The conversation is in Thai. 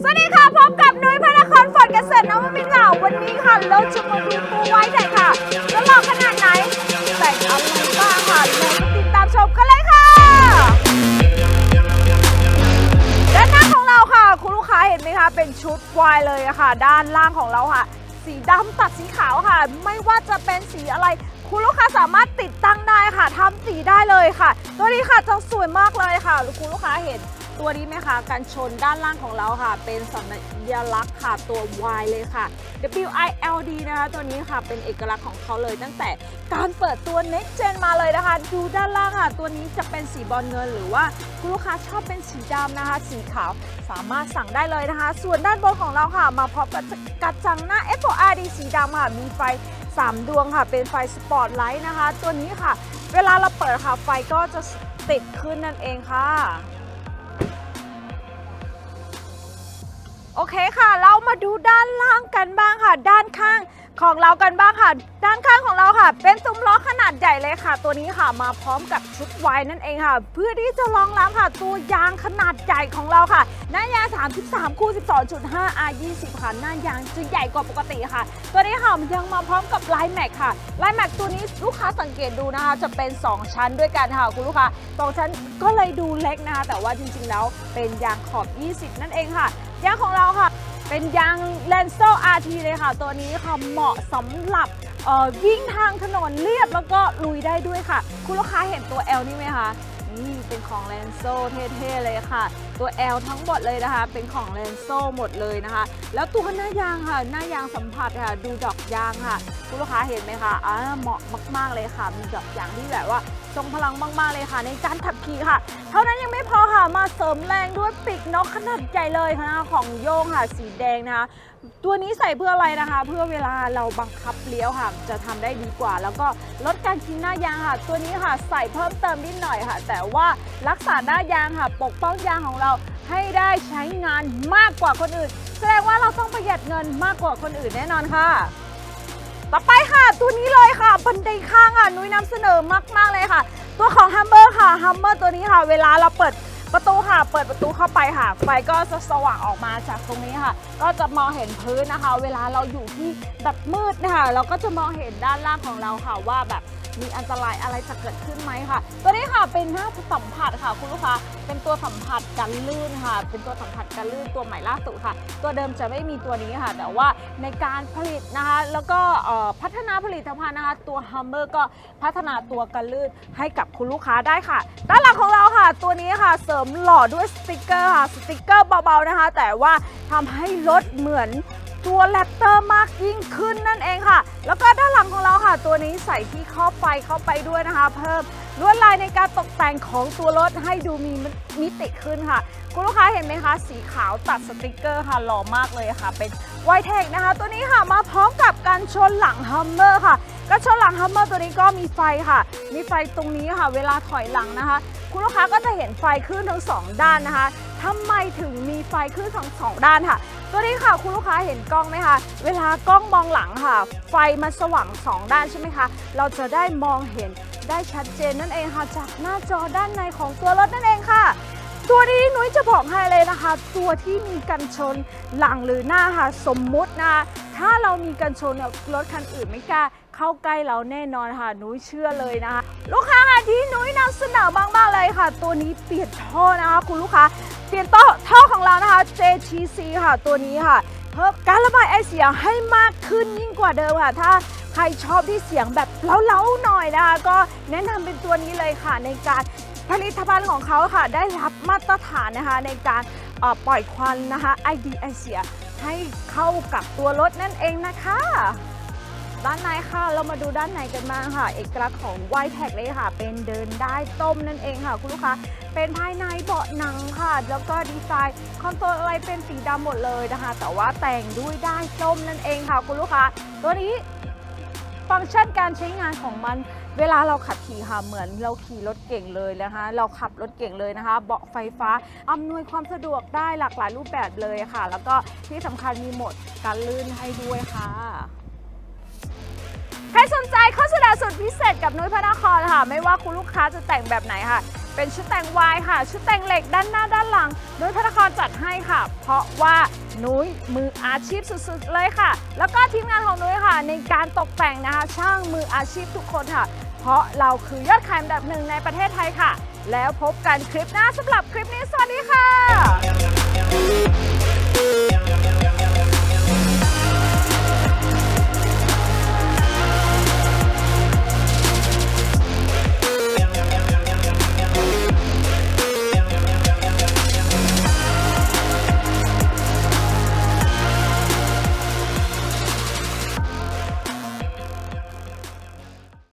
สวัสดีค่ะ พบกับนุ้ยพระนครฟอร์เกษตรนวมินทร์ค่ะ วันนี้ค่ะเราจะมาดูตัวไว้แต่ค่ะจะหล่อขนาดไหน แต่งอะไรบ้างค่ะเราไปติดตามชมกันเลยค่ะ ด้านหน้าของเราค่ะ คุณลูกค้าเห็นไหมคะ เป็นชุดวายเลยอะค่ะ ด้านล่างของเราค่ะ สีดำตัดสีขาวค่ะ ไม่ว่าจะเป็นสีอะไร คุณลูกค้าสามารถติดตั้งได้ค่ะทำสีได้เลยค่ะ ตัวนี้ค่ะจะสวยมากเลยค่ะคุณลูกค้าเห็น ตัวนี้ไหมคะกันชนด้านล่างของเราค่ะ เป็นสัญลักษณ์ค่ะตัว Y เลยค่ะ W I L D นะคะตัวนี้ค่ะเป็นเอกลักษณ์ของเขาเลยตั้งแต่การเปิดตัว Next Gen มาเลยนะคะ ดูด้านล่างค่ะ ตัวนี้จะเป็นสีบอลเงิน หรือว่าคุณลูกค้าชอบเป็นสีดำนะคะ สีขาวสามารถสั่งได้เลยนะคะ ส่วนด้านบนของเราค่ะ มาพร้อมกับกระจังหน้า F O R D สีดำค่ะ มีไฟ 3 ดวงค่ะ เป็นไฟสปอตไลท์นะคะ ตัวนี้ค่ะ เวลาเราเปิดค่ะไฟก็จะติดขึ้นนั่นเองค่ะ โอเคค่ะ เรามาดูด้านล่างกันบ้างค่ะ ด้านข้างของเรากันบ้างค่ะ ด้านข้างของเราค่ะ เป็นซุ้มล้อขนาดใหญ่เลยค่ะ ตัวนี้ค่ะมาพร้อมกับชุดไวน์นั่นเองค่ะ เพื่อที่จะรองรับค่ะ ตัวยางขนาดใหญ่ของเราค่ะ หน้ายาง 33 คู่ 12.5 R 20ค่ะ หน้ายางจะใหญ่กว่าปกติค่ะ ตัวนี้ค่ะยังมาพร้อมกับลายแม็กค่ะลายแม็กตัวนี้ลูกค้าสังเกตดูนะคะ จะเป็น 2 ชั้นด้วยกันค่ะคุณลูกค้าสองชั้นก็เลยดูเล็กนะคะแต่ว่าจริงๆแล้วเป็นยางขอบ 20 นั่นเองค่ะ ยางของเราค่ะ เป็นยาง l a n z o RT เลยค่ะ ตัวนี้ค่ะเหมาะสำหรับวิ่งทางถนนเรียบแล้วก็ลุยได้ด้วยค่ะ คุณลูกค้าเห็นตัว L นี่ไหมคะนี่เป็นของ l a n z o เท่ๆเลยค่ะ ตัว L ทั้งหมดเลยนะคะ เป็นของ l a n z o หมดเลยนะคะ แล้วตัวหน้ายางค่ะ หน้ายางสัมผัสค่ะ ดูดอกยางค่ะ คุณลูกค้าเห็นไหมคะอ่าเหมาะมากๆเลยค่ะ มีดอกยางที่แบบว่า ทรงพลังมากๆเลยค่ะ ในการขับขี่ค่ะ เท่านั้นยังไม่พอค่ะ มาเสริมแรงด้วยปีกนกขนาดใหญ่เลยค่ะของโยงค่ะสีแดงนะคะ ตัวนี้ใส่เพื่ออะไรนะคะ เพื่อเวลาเราบังคับเลี้ยวค่ะ จะทำได้ดีกว่า แล้วก็ลดการกินหน้ายางค่ะ ตัวนี้ค่ะใส่เพิ่มเติมนิดหน่อยค่ะ แต่ว่ารักษาหน้ายางค่ะ ปกป้องยางของเราให้ได้ใช้งานมากกว่าคนอื่น แสดงว่าเราต้องประหยัดเงินมากกว่าคนอื่นแน่นอนค่ะ ต่อไปค่ะตัวนี้เลยค่ะ บันไดข้างค่ะนุ้ยนำเสนอมาก ๆ เลยค่ะ ตัวของฮัมเบอร์ค่ะฮัมเบอร์ตัวนี้ค่ะ เวลาเราเปิดประตูค่ะ เปิดประตูเข้าไปค่ะ ไฟก็จะสว่างออกมาจากตรงนี้ค่ะ ก็จะมองเห็นพื้นนะคะ เวลาเราอยู่ที่แบบมืดนะคะ เราก็จะมองเห็นด้านล่างของเราค่ะว่าแบบ มีอันตรายอะไรจะเกิดขึ้นไหมค่ะ ตัวนี้ค่ะเป็นหน้าสัมผัสค่ะ คุณลูกค้าเป็นตัวสัมผัสกันลื่นค่ะ เป็นตัวสัมผัสกันลื่นตัวใหม่ล่าสุดค่ะ ตัวเดิมจะไม่มีตัวนี้ค่ะ แต่ว่าในการผลิตนะคะ แล้วก็พัฒนาผลิตภัณฑ์นะคะตัว Hummer ก็พัฒนาตัวกันลื่นให้กับคุณลูกค้าได้ค่ะ ด้านหลังของเราค่ะ ตัวนี้ค่ะเสริมหล่อด้วยสติกเกอร์ค่ะสติกเกอร์เบาๆนะคะ แต่ว่าทำให้รถเหมือน ตัวแรปเตอร์มากยิ่งขึ้นนั่นเองค่ะ แล้วก็ด้านหลังของเราค่ะ ตัวนี้ใส่ที่ครอบไฟเข้าไปด้วยนะคะ เพิ่มลวดลายในการตกแต่งของตัวรถให้ดูมีมิติขึ้นค่ะ คุณลูกค้าเห็นไหมคะ สีขาวตัดสติกเกอร์ค่ะหล่อมากเลยค่ะ เป็นไวเทคนะคะ ตัวนี้ค่ะมาพร้อมกับการชนหลังฮัมเมอร์ค่ะการชนหลังฮัมเมอร์ตัวนี้ก็มีไฟค่ะ มีไฟตรงนี้ค่ะ เวลาถอยหลังนะคะ คุณลูกค้าก็จะเห็นไฟขึ้นทั้งสองด้านนะคะ ทำไมถึงมีไฟขึ้นทั้งสองด้านค่ะ ตัวนี้ค่ะคุณลูกค้าเห็นกล้องไหมคะ เวลากล้องมองหลังค่ะ ไฟมันสว่างสองด้านใช่ไหมคะ เราจะได้มองเห็นได้ชัดเจนนั่นเองค่ะจากหน้าจอด้านในของตัวรถนั่นเองค่ะ ตัวนี้นุ้ยจะบอกให้เลยนะคะ ตัวที่มีกันชนหลังหรือหน้าค่ะสมมุตินะถ้าเรามีกันชนรถคันอื่นไม่กล้าเข้าใกล้เราแน่นอนค่ะนุ้ยเชื่อเลยนะคะ ลูกค้าค่ะที่นุ้ยนำเสนอมากๆเลยค่ะ ตัวนี้เปลี่ยนท่อนะคะคุณลูกค้า ลี่ยนท่อท่อของเรานะคะ JTC ค่ะ ตัวนี้ค่ะ เพิ่มการระบายไอเสียงให้มากขึ้นยิ่งกว่าเดิมค่ะ ถ้าใครชอบที่เสียงแบบเล้าๆหน่อยนะคะ ก็แนะนำเป็นตัวนี้เลยค่ะในการผลิตภัณฑ์ของเขาค่ะ ได้รับมาตรฐานนะคะในการปล่อยควันนะคะ ID ไอเสียให้เข้ากับตัวรถนั่นเองนะคะ ด้านในค่ะ เรามาดูด้านในกันบ้างค่ะ เอกลักษณ์ของไวแท็กเลยค่ะ เป็นเดินได้ต้มนั่นเองค่ะ คุณลูกค้า เป็นภายในเบาะหนังค่ะ แล้วก็ดีไซน์คอนโซลอะไรเป็นสีดำหมดเลยนะคะ แต่ว่าแต่งด้วยได้ายส้มนั่นเองค่ะ คุณลูกค้า ตัวนี้ฟังก์ชันการใช้งานของมัน เวลาเราขับขี่ค่ะเหมือนเราขี่รถเก่งเลยนะคะ เราขับรถเก่งเลยนะคะ เบาะไฟฟ้าอำนวยความสะดวกได้หลากหลายรูปแบบเลยค่ะ แล้วก็ที่สำคัญมีโหมดการลื่นให้ด้วยค่ะ ครสนใจโฆษณาสุดพิเศษกับนุ้ยพระนครค่ะ ไม่ว่าคุณลูกค้าจะแต่งแบบไหนค่ะ เป็นชุดแต่งวายค่ะ ชุดแต่งเหล็กด้านหน้าด้านหลัง นุ้ยพระนครจัดให้ค่ะ เพราะว่านุ้ยมืออาชีพสุดๆเลยค่ะ แล้วก็ทีมงานของนุ้ยค่ะ ในการตกแต่งนะคะ ช่างมืออาชีพทุกคนค่ะ เพราะเราคือยอดขายอันดับหนึ่งในประเทศไทยค่ะ แล้วพบกันคลิปหน้าสำหรับคลิปนี้สวัสดีค่ะ